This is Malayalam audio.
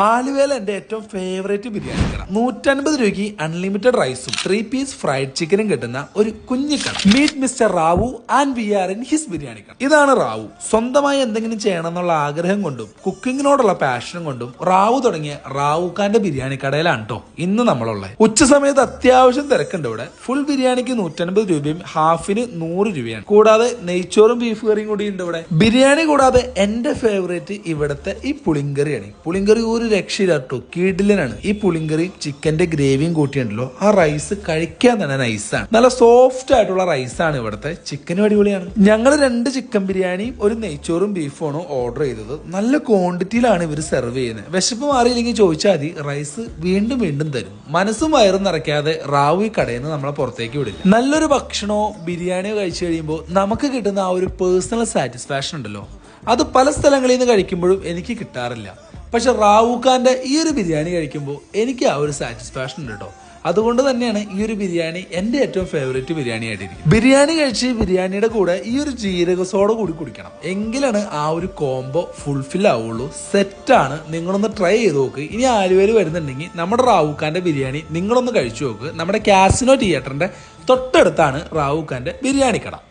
ആലുവേല എന്റെ ഏറ്റവും ഫേവറേറ്റ് ബിരിയാണി കട. നൂറ്റൻപത് രൂപയ്ക്ക് അൺലിമിറ്റഡ് റൈസും ത്രീ പീസ് ഫ്രൈഡ് ചിക്കനും കിട്ടുന്ന ഒരു കുഞ്ഞു കട. Meet mister Rao and we are in his biryani കട. ഇതാണ് റാവു. സ്വന്തമായി എന്തെങ്കിലും ചെയ്യണം എന്നുള്ള ആഗ്രഹം കൊണ്ടും കുക്കിങ്ങിനോടുള്ള പാഷനും കൊണ്ടും റാവു തുടങ്ങിയ റാവു ഖാന്റെ ബിരിയാണി കടയിലാണ് കേട്ടോ ഇന്ന് നമ്മളുള്ളത്. ഉച്ച സമയത്ത് അത്യാവശ്യം തിരക്കുണ്ട് ഇവിടെ. ഫുൾ ബിരിയാണിക്ക് നൂറ്റൻപത് രൂപയും ഹാഫിന് നൂറ് രൂപയാണ്. കൂടാതെ നെയ്ച്ചോറും ബീഫ് കറിയും കൂടി ഉണ്ട് ഇവിടെ. ബിരിയാണി കൂടാതെ എന്റെ ഫേവറേറ്റ് ഇവിടുത്തെ ഈ പുളിങ്കറിയാണ്. പുളിങ്കറി ഒരു രക്ഷയില്ല കേട്ടോ ഈ പുളിങ്കറി ചിക്കന്റെ ഗ്രേവിയും കൂട്ടിയുണ്ടല്ലോ ആ റൈസ് കഴിക്കാൻ തന്നെ നൈസാണ് നല്ല സോഫ്റ്റ് ആയിട്ടുള്ള റൈസാണ് ഇവിടുത്തെ. ചിക്കനും അടിപൊളിയാണ്. ഞങ്ങൾ രണ്ട് ചിക്കൻ ബിരിയാണിയും ഒരു നെയ്ച്ചോറും ബീഫുമാണ് ഓർഡർ ചെയ്തത്. നല്ല ക്വാണ്ടിറ്റിയിലാണ് ഇവർ സെർവ് ചെയ്യുന്നത്. വിശപ്പ് മാറിയില്ലെങ്കിൽ ചോദിച്ചാൽ മതി. റൈസ് വീണ്ടും വീണ്ടും തരും. മനസ്സും വയറും നിറയ്ക്കാതെ റാവു ഈ കടയിൽ നിന്ന് നമ്മളെ പുറത്തേക്ക് വിടില്ല. നല്ലൊരു ഭക്ഷണമോ ബിരിയാണിയോ കഴിച്ചു കഴിയുമ്പോൾ നമുക്ക് കിട്ടുന്ന ആ ഒരു പേഴ്സണൽ സാറ്റിസ്ഫാക്ഷൻ ഉണ്ടല്ലോ. അത് പല സ്ഥലങ്ങളിൽ നിന്ന് കഴിക്കുമ്പോഴും എനിക്ക് കിട്ടാറില്ല. പക്ഷെ റാവുഖാന്റെ ഈ ഒരു ബിരിയാണി കഴിക്കുമ്പോൾ എനിക്ക് ആ ഒരു സാറ്റിസ്ഫാക്ഷൻ ഉണ്ട് കേട്ടോ. അതുകൊണ്ട് തന്നെയാണ് ഈ ഒരു ബിരിയാണി എന്റെ ഏറ്റവും ഫേവറേറ്റ് ബിരിയാണി ആയിട്ടിരിക്കും ബിരിയാണി കഴിച്ച് ബിരിയാണിയുടെ കൂടെ ഈ ഒരു ജീരക സോഡ കൂടി കുടിക്കണം. എങ്കിലാണ് ആ ഒരു കോംബോ ഫുൾഫിൽ ആവുള്ളൂ. സെറ്റാണ് നിങ്ങളൊന്ന് ട്രൈ ചെയ്ത് നോക്ക്. ഇനി ആലുവയിൽ വരുന്നുണ്ടെങ്കിൽ നമ്മുടെ റാവുഖാന്റെ ബിരിയാണി നിങ്ങളൊന്ന് കഴിച്ചു നോക്ക്. നമ്മുടെ കാസിനോ തിയേറ്ററിന്റെ തൊട്ടടുത്താണ് റാവുഖാന്റെ ബിരിയാണി കട.